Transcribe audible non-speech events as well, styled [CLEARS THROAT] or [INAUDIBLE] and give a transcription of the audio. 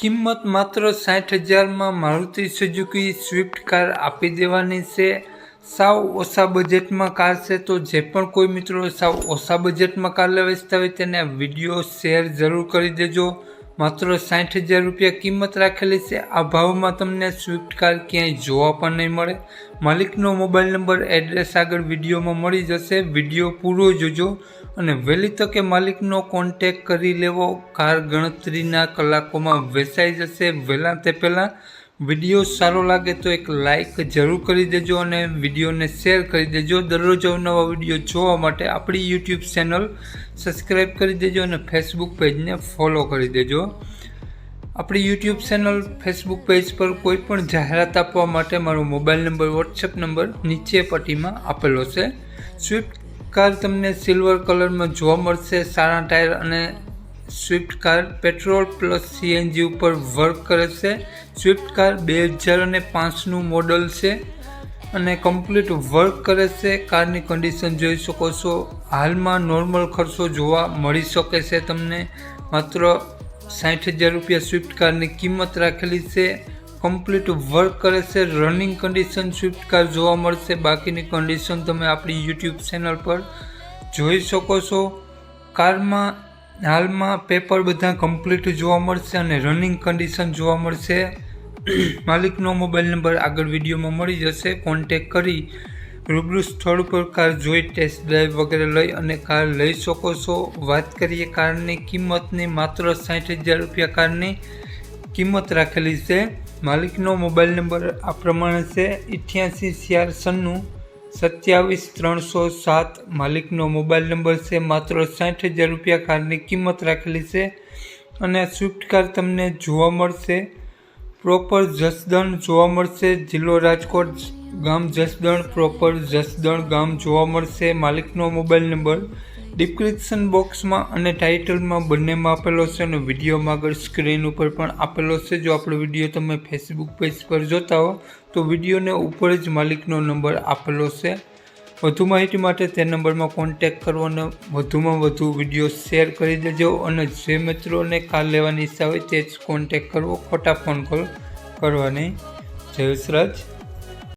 કિંમત માત્ર સાઠ હજારમાં મારુતિ સુઝુકી સ્વિફ્ટ કાર આપી દેવાની છે. સાવ ઓછા બજેટમાં કાર છે તો જે પણ કોઈ મિત્રો સાવ ઓછા બજેટમાં કાર લેવા ઈચ્છતા હોય તેને વીડિયો શેર જરૂર કરી દેજો. માત્ર સાઠ હજાર રૂપિયા કિંમત રાખેલી છે. આ ભાવમાં તમને સ્વિફ્ટ કાર ક્યાંય જોવા પણ નહીં મળે. માલિકનો મોબાઈલ નંબર, એડ્રેસ આગળ વિડીયોમાં મળી જશે. વીડિયો પૂરો જોજો અને વહેલી તકે માલિકનો કોન્ટેક કરી લેવો. કાર ગણતરીના કલાકોમાં વેચાઈ જશે. વહેલા તે પહેલાં વીડિયો સારો લાગે તો એક લાઈક જરૂર કરી દેજો અને વિડીયોને શેર કરી દેજો. દરરોજ અવનવા વીડિયો જોવા માટે આપણી યુટ્યુબ ચેનલ સબસ્ક્રાઈબ કરી દેજો અને ફેસબુક પેજને ફોલો કરી દેજો. આપણી યુટ્યુબ ચેનલ ફેસબુક પેજ પર કોઈ પણ જાહેરાત આપવા માટે મારો મોબાઈલ નંબર વોટ્સએપ નંબર નીચે પટ્ટીમાં આપેલો છે. સ્વિફ્ટ કાર તમને સિલ્વર કલરમાં જોવા મળશે, સારા ટાયર અને Swift car petrol plus CNG ઉપર વર્ક કરે છે. સ્વિફ્ટ કાર બે હજાર અને પાંચનું મોડલ છે અને કમ્પ્લીટ વર્ક કરે છે. કારની કન્ડિશન જોઈ શકો છો. હાલમાં નોર્મલ ખર્ચો જોવા મળી શકે છે તમને. માત્ર સાઠ હજાર રૂપિયા સ્વિફ્ટ કારની કિંમત રાખેલી છે. કમ્પ્લીટ વર્ક કરે છે. રનિંગ કન્ડિશન સ્વિફ્ટ કાર જોવા મળશે. બાકીની કન્ડિશન તમે આપણી યુટ્યુબ ચેનલ પર જોઈ શકો છો. કારમાં હાલમાં પેપર બધા કમ્પ્લીટ જોવા મળશે અને રનિંગ કન્ડિશન જોવા મળશે. [CLEARS THROAT] માલિકનો મોબાઈલ નંબર આગળ વિડીયોમાં મળી જશે. કોન્ટેક કરી રૂબરૂ સ્થળ પર કાર જોઈ ટેસ્ટ ડ્રાઈવ વગેરે લઈ અને કાર લઈ શકો છો. વાત કરીએ કારની કિંમતની, માત્ર સાઠ હજાર રૂપિયા કારની કિંમત રાખેલી છે. માલિકનો મોબાઈલ નંબર આ પ્રમાણે છે. અઠ્યાસી ચાર સન્નું સત્યાવીસ ત્રણસો સાત માલિકનો મોબાઈલ નંબર છે, માત્ર સાઠ હજાર રૂપિયા કારની કિંમત રાખેલી છે અને સ્વિફ્ટ કાર તમને જોવા મળશે. પ્રોપર જસદણ જોવા મળશે, જિલ્લો રાજકોટ ગામ જસદણ, પ્રોપર જસદણ ગામ જોવા મળશે. માલિકનો મોબાઈલ નંબર ડિસ્ક્રિપ્શન બોક્સમાં અને ટાઇટલમાં બંનેમાં આપેલો છે અને વિડીયોમાં આગળ સ્ક્રીન ઉપર પણ આપેલો છે. જો આપણો વીડિયો તમે ફેસબુક પેજ પર જોતા હો, તો વિડીયોને ઉપર જ માલિકનો નંબર આપેલો છે. વધુ માહિતી માટે તે નંબરમાં કોન્ટેક કરવો અને વધુમાં વધુ વીડિયો શેર કરી દેજો અને જે મિત્રોને કાર લેવાની ઈચ્છા હોય તે જ કોન્ટેક કરવો. ખોટા ફોન કોલ કરવા નહીં જય વિસરાજ